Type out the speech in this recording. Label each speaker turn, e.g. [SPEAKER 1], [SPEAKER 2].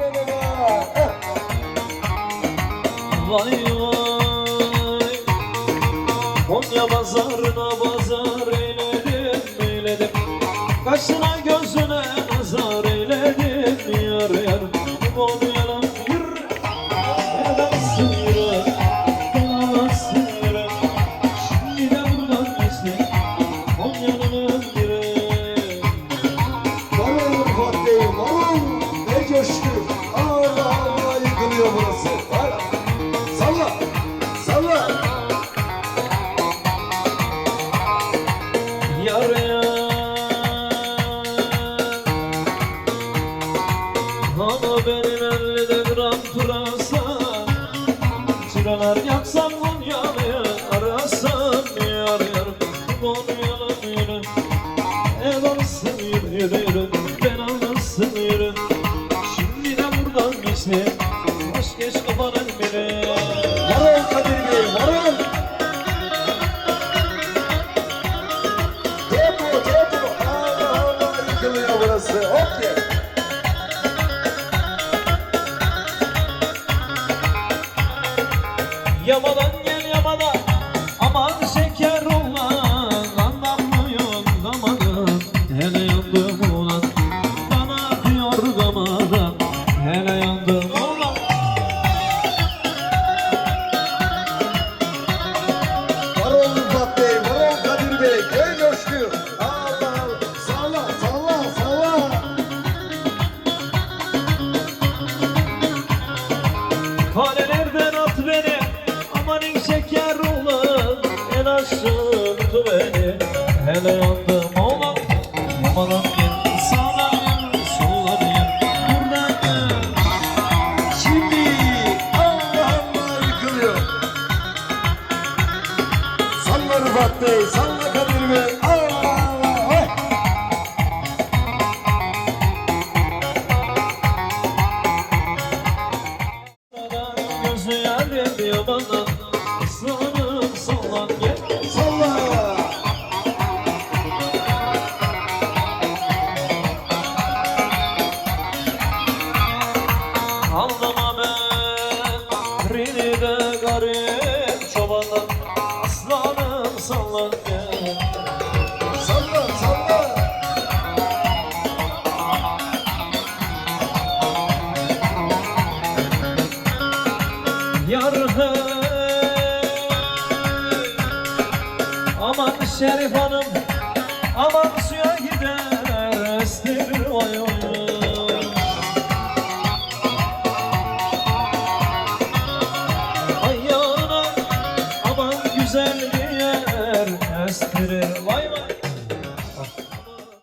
[SPEAKER 1] Vay vay
[SPEAKER 2] Konya pazarına pazar Çıralar yaksam Konya'yı arasam Yar yar Konya'nın yürü El alsın yürü yürü yürü Ben alsın yürü Şimdi de buradan geçti Hoş geç kafanın biri
[SPEAKER 1] Varın Kadir Bey, varın. Tempo, tempo. Allah Allah yıkılıyor burası. Hop diye.
[SPEAKER 2] Yamadan gel yamadan Aman şeker olan Anlamıyor damadan Hele yandım ulan Bana akıyor damadan Hele yandım ulan
[SPEAKER 1] Varın Rıfat Bey, varın Kadir Bey. Ne coşku. Allah. Salla, salla, salla.
[SPEAKER 2] Kalelerden Hele yandım ulan Yamadan gel gel Soldan gel Buradan gel
[SPEAKER 1] Şimdi Allah Allah yıkılıyor. Salla Rıfat Bey, salla Kadir Bey. Allah Allah. Oy.
[SPEAKER 2] Gözü yarim diyor bana Yar Aman Şerif Hanım Aman suya gider Estir vay vay Ayağına aman güzel bir yer Estirir vay vay